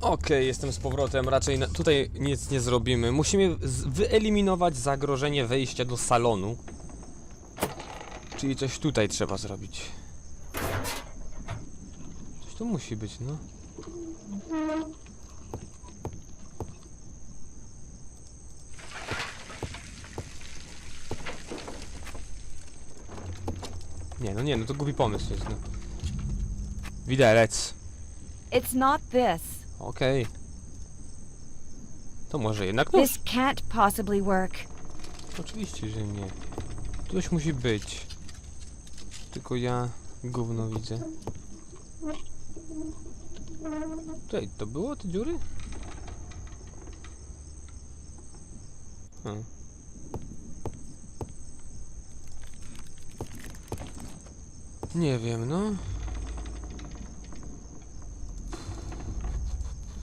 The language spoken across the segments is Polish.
Okej, jestem z powrotem. Raczej na, tutaj nic nie zrobimy. Musimy wyeliminować zagrożenie wejścia do salonu. Czyli coś tutaj trzeba zrobić. Coś tu musi być, no. Nie, no nie, no to głupi pomysł jest, no. Widelec. It's not this. Okej. To może jednak nóż? This can't possibly work. Oczywiście, że nie. Coś musi być. Tylko ja gówno widzę. Tutaj, to było te dziury? Hmm. Nie wiem, no.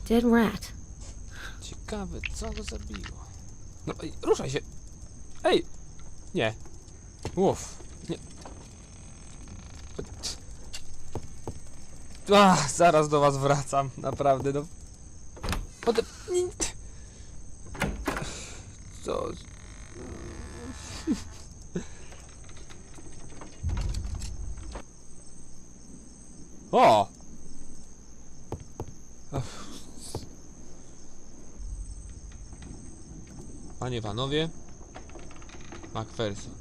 Dead rat. Ciekawe, co go zabiło. No, ej, ruszaj się! Ej! Nie. Łów. Nie. Ach, zaraz do was wracam, naprawdę, no. Ode... Co? O! Panie, panowie. Macpherson.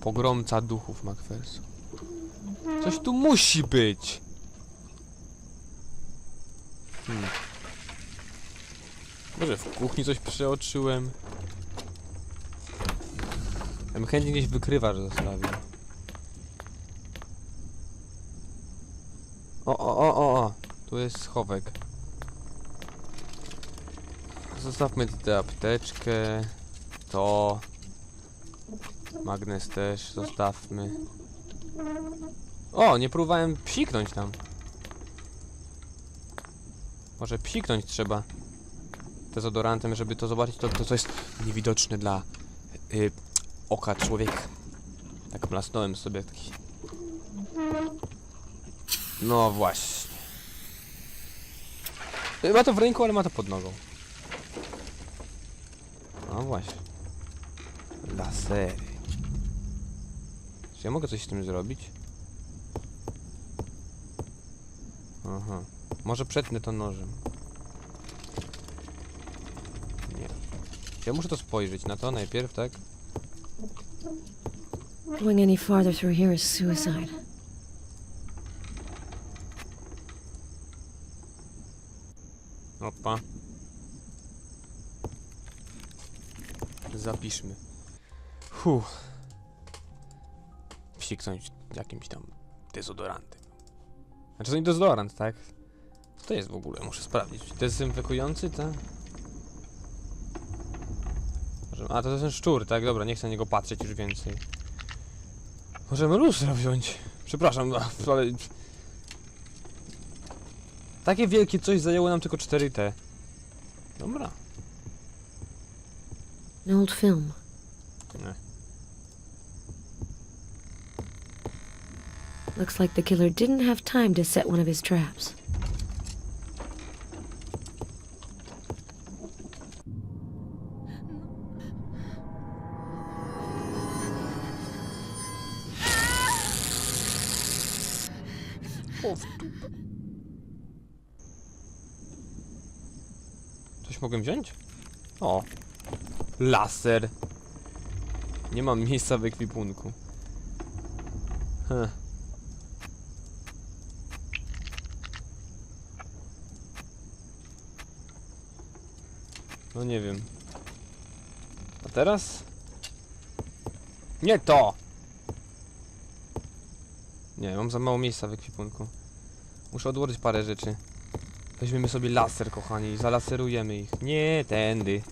Pogromca duchów Macpherson. Coś tu musi być! Hmm. Może w kuchni coś przeoczyłem? Ja bym chętnie gdzieś wykrywacz zostawił. O, o, o, o, o! Tu jest schowek. Zostawmy tę apteczkę. To. Magnes też zostawmy. O, nie próbowałem psiknąć tam. Może psiknąć trzeba. Dezodorantem, żeby to zobaczyć, to, to co jest niewidoczne dla y, oka człowieka. Tak mlasnąłem sobie taki. No właśnie. Y, Ma to w ręku, ale ma to pod nogą. No właśnie. Lasery. Czy ja mogę coś z tym zrobić? Aha. Może przetnę to nożem. Nie. Ja muszę to spojrzeć na to najpierw, tak? Going any farther through here is suicide. Opa. Zapiszmy. Huh. Psiknąć jakimś tam dezodorantem. Znaczy to nie dezodorant, tak? Co to jest w ogóle? Muszę sprawdzić. Dezynfekujący, tak? A, to jest ten szczur, tak? Dobra, nie chcę na niego patrzeć już więcej. Możemy lustra wziąć. Przepraszam, ale... Takie wielkie coś zajęło nam tylko 4T. Dobra. An old film. Looks like the killer didn't have time to set one of his traps. O, w dupę. Coś mogę wziąć? O. Laser. Nie mam miejsca w ekwipunku. Heh. No nie wiem. A teraz? Nie to! Nie, mam za mało miejsca w ekwipunku. Muszę odłożyć parę rzeczy. Weźmiemy sobie laser, kochani, i zalaserujemy ich. Nie, tędy.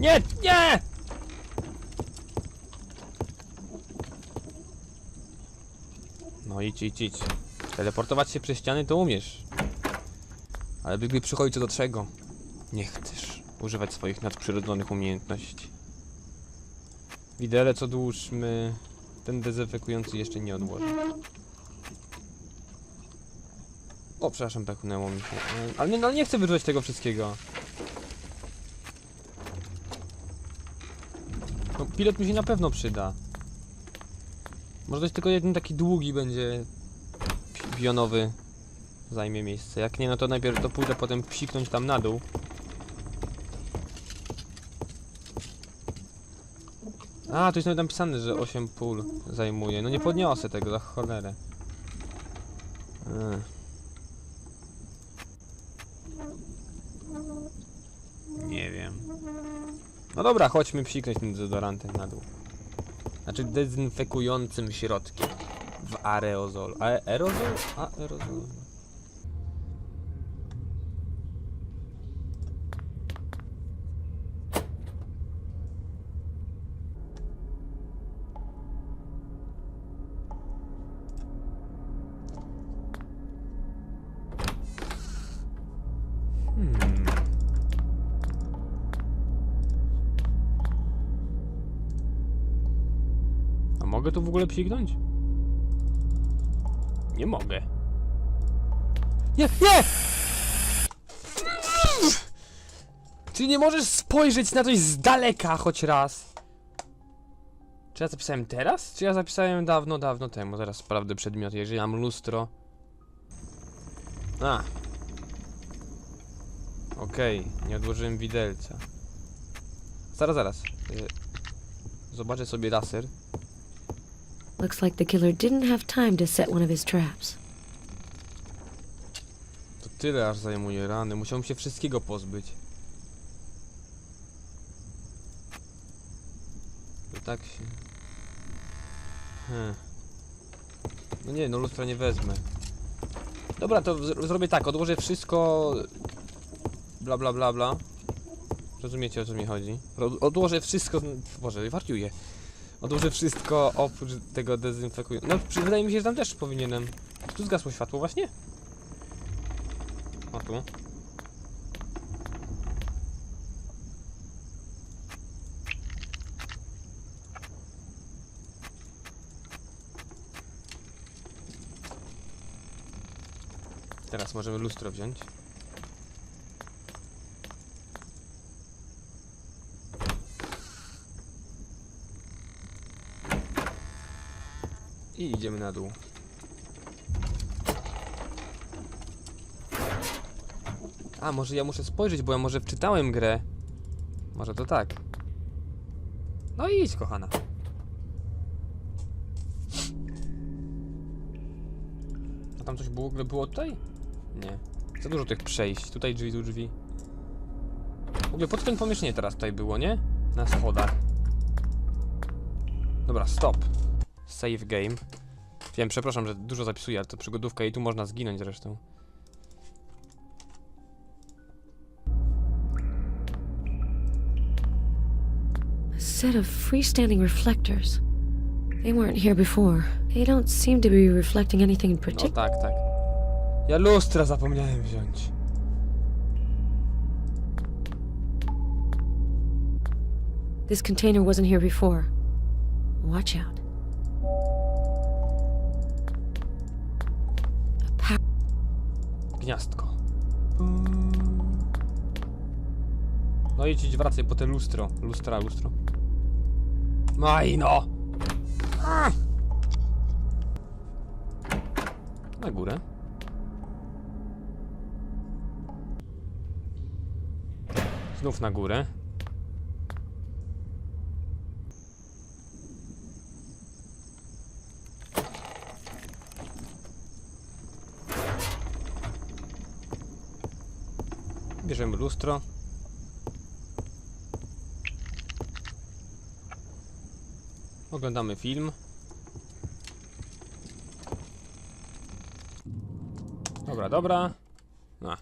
Nie, nie! No idź, idź, idź. Teleportować się przez ściany to umiesz. Ale gdy przychodzi co do czego, nie chcesz używać swoich nadprzyrodzonych umiejętności. Widelec odłóżmy. Ten dezynfekujący jeszcze nie odłożę. O, przepraszam, pechnęło mi się. E, Ale nie, no, ale nie chcę wyrzucać tego wszystkiego. Pilot mi się na pewno przyda. Może jest tylko jeden taki długi będzie pi- pionowy zajmie miejsce. Jak nie, no to najpierw to pójdę potem psiknąć tam na dół. A, tu jest nawet napisane, że 8 pól zajmuje. No nie podniosę tego, za cholerę. Ech. Nie wiem. No dobra, chodźmy psiknąć tym dezodorantem na dół. Znaczy dezynfekującym środkiem. W aerozol. Aerozol? Aerozol. Mogę tu w ogóle psiknąć? Nie mogę. Nie, nie! Czy nie możesz spojrzeć na coś z daleka choć raz? Czy ja zapisałem teraz? Czy ja zapisałem dawno, dawno temu? Zaraz sprawdzę przedmiot, jeżeli mam lustro. A. Okej, nie odłożyłem widelca. Zaraz, zaraz. Y, Zobaczę sobie laser. Looks like the killer didn't have time to set one of his traps. To tyle aż zajmuje rany. Musiałbym się wszystkiego pozbyć. To tak się... Hmm. No nie, no lustra nie wezmę. Dobra, to zr- zrobię tak, odłożę wszystko... Bla bla bla bla. Rozumiecie o co mi chodzi? Odłożę wszystko... Boże, wariuję. Odłożę wszystko oprócz tego dezynfekującego. No, przy- wydaje mi się, że tam też powinienem. Tu zgasło światło właśnie? O tu. Teraz możemy lustro wziąć. I idziemy na dół. A, może ja muszę spojrzeć, bo ja może wczytałem grę. Może to tak. No i idź, kochana. A tam coś było, było tutaj? Nie. Za dużo tych przejść. Tutaj drzwi, tu drzwi. W ogóle po co ten pomieszczenie teraz tutaj było, nie? Na schodach. Dobra, stop. Save game. Wiem, przepraszam, że dużo zapisuję, ale to przygodówka i tu można zginąć zresztą. A set of freestanding reflectors. They weren't here before. They don't seem to be reflecting anything in No particular. tak, tak. Ja lustra zapomniałem wziąć. This container wasn't here before. Watch out. Gniazdko. No idź, wracaj po te lustro. Lustra, lustro. Maj no! Ah! Na górę. Znów na górę. Bierzemy lustro. Oglądamy film. Dobra, dobra. No.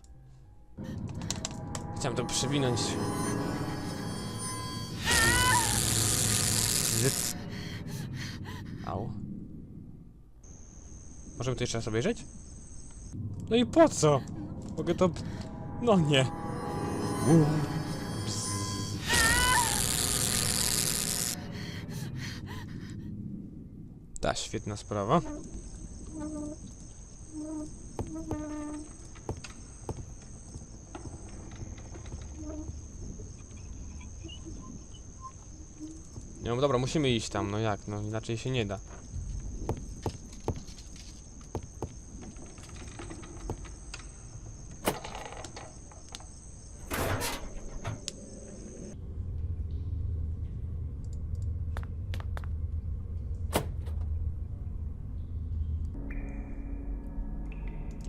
Chciałem to przewinąć. Zyt. Au. Możemy to jeszcze raz obejrzeć? No i po co? Mogę to... No nie. Ta świetna sprawa. No dobra, musimy iść tam, no jak, no inaczej się nie da.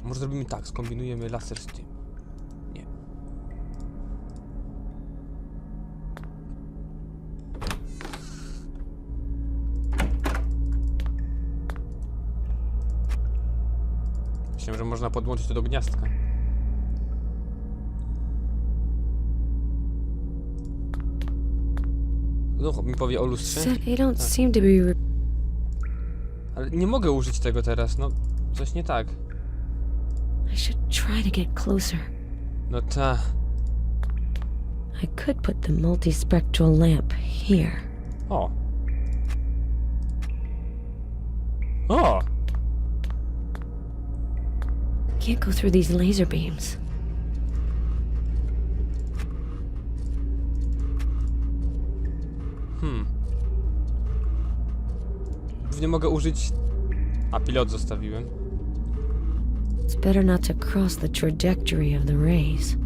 Może zrobimy tak, skombinujemy laser z tym. Nie. Myślałem, że można podłączyć to do gniazdka. No, mi powie o lustrze. They don't Tak. seem to be. Ale nie mogę użyć tego teraz, no coś nie tak. I should try to get closer. No ta. I could put the multispectral lamp here. O. O! Can't go through these laser beams. Hmm. Nie mogę użyć... A pilot zostawiłem. It's better not to cross the trajectory of the rays.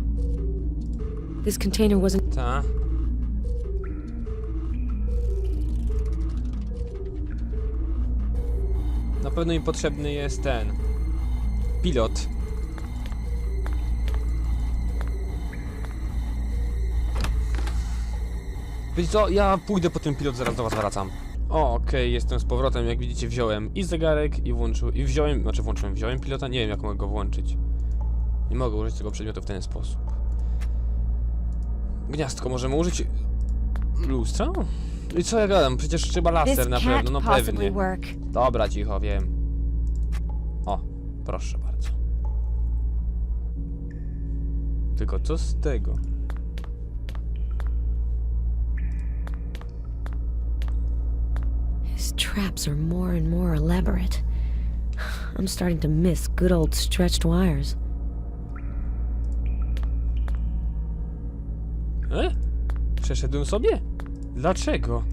This container wasn't. Ta. Na pewno im potrzebny jest ten... Pilot. Wiecie co, ja pójdę po ten pilot, zaraz do was wracam. O, okej, jestem z powrotem, jak widzicie wziąłem i zegarek i włączył, i wziąłem, znaczy włączyłem, wziąłem pilota, nie wiem jak mogę go włączyć. Nie mogę użyć tego przedmiotu w ten sposób. Gniazdko możemy użyć... Lustra? I co ja gadam? Przecież trzeba laser na pewno, no pewnie. Dobra, cicho, wiem. O, proszę bardzo. Tylko co z tego? His traps are more and more elaborate. I'm starting to miss good old stretched wires. E? Przeszedłem sobie? Dlaczego?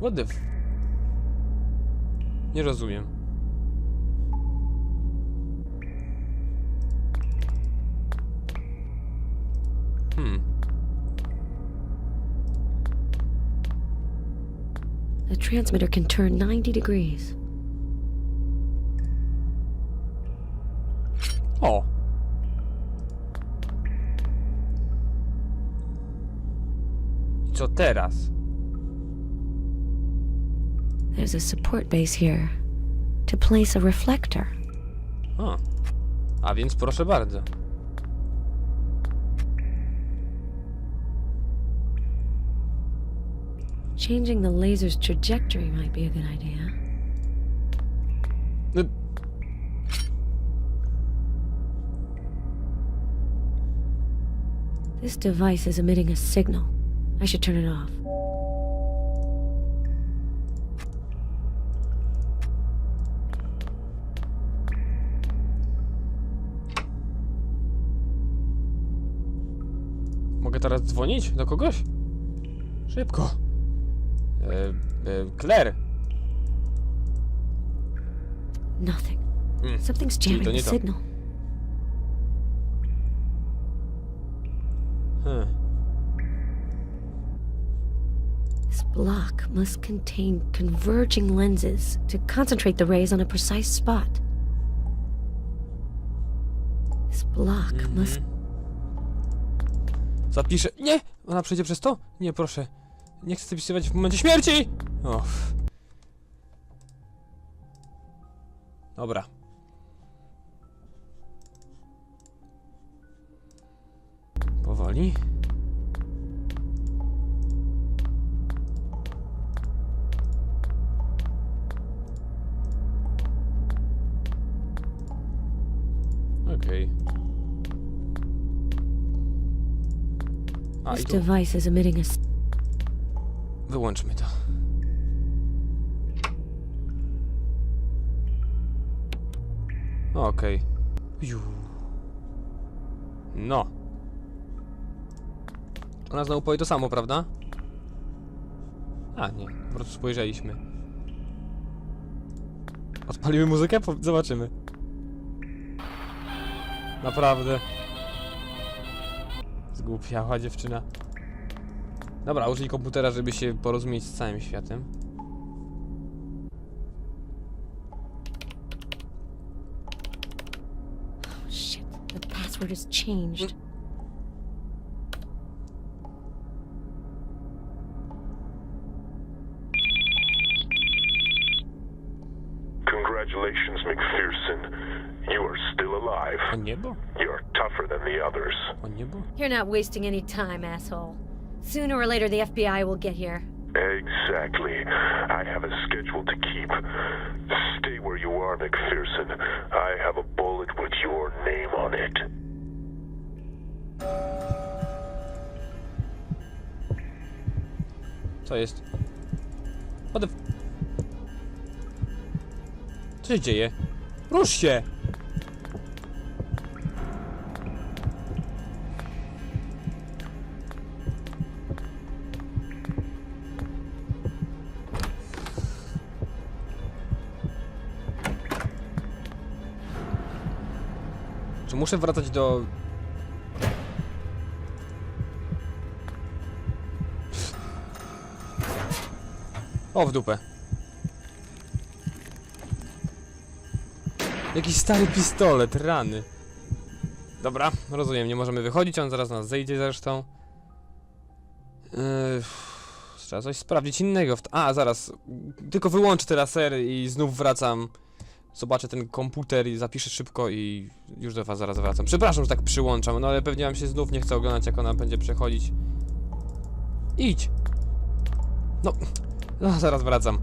What the f... Nie rozumiem. The transmitter can turn 90 degrees. Oh. co teraz? There's a support base here to place a reflector. A, a więc proszę bardzo. Changing the laser's trajectory might be a good idea. No, This device is emitting a signal. I should turn it off. mogę teraz dzwonić do kogoś? Szybko. E, e, Claire. Nothing. Mm. Something's jamming the signal. Hmm. This block must contain converging lenses to concentrate the rays on a precise spot. This block must. Mhm. Zapiszę. Nie! Ona przejdzie przez to? Nie, proszę. Nie chcę zapisywać w momencie śmierci! Dobra. Powoli. A, This device is emitting a. Wyłączmy to. Okej. Ju. No. Ona znowu powie to samo, prawda? A, nie. Po prostu spojrzeliśmy. Odpalimy muzykę? Po- Zobaczymy. Naprawdę. Zgłupiała dziewczyna. Dobra, użyj komputera, żeby się porozumieć z całym światem. Oh, shit. The password has changed. Congratulations, McPherson. You are still alive. O niebo? You're tougher than the others. O niebo? You're not wasting any time, asshole. Sooner or later, the FBI will get here. Exactly. I have a schedule to keep. Stay where you are, McPherson. I have a bullet with your name on it. Co jest? What the... Co się dzieje? Rusz się! Muszę wracać do... O, w dupę. Jakiś stary pistolet, rany. Dobra, rozumiem, nie możemy wychodzić, on zaraz nas zejdzie zresztą. Yy, trzeba coś sprawdzić innego. A, zaraz. Tylko wyłączę te lasery i znów wracam. Zobaczę ten komputer i zapiszę szybko i już do was zaraz wracam. Przepraszam, że tak przyłączam, no ale pewnie wam się znów nie chce oglądać, jak ona będzie przechodzić. Idź! No, no zaraz wracam.